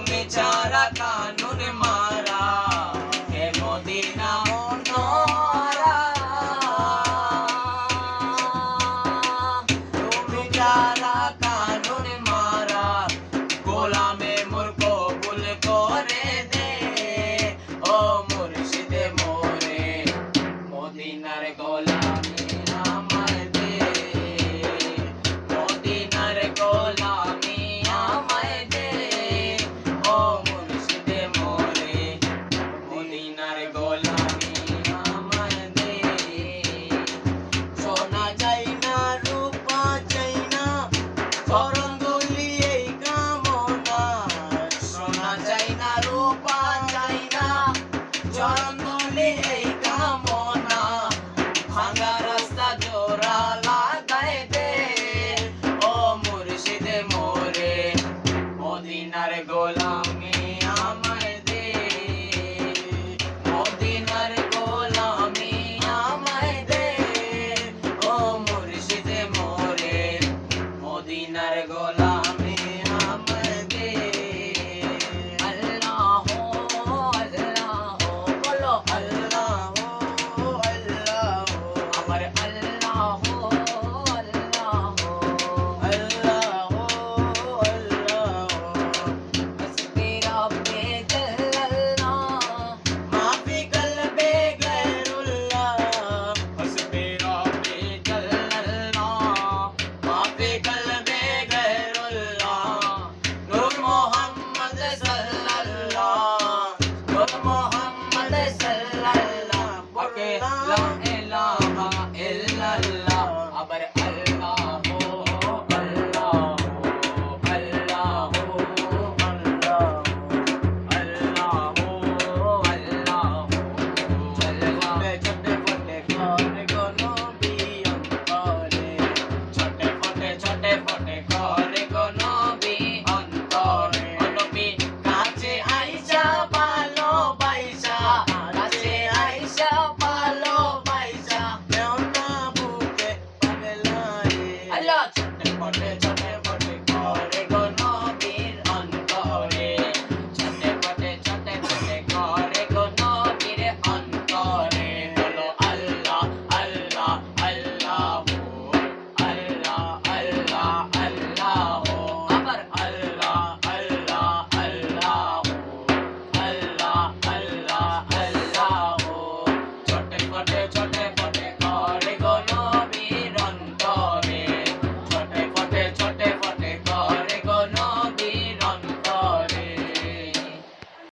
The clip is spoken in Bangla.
তুমি চারা কানুন মারা হে মদিনা মনোহারা তুমি চারা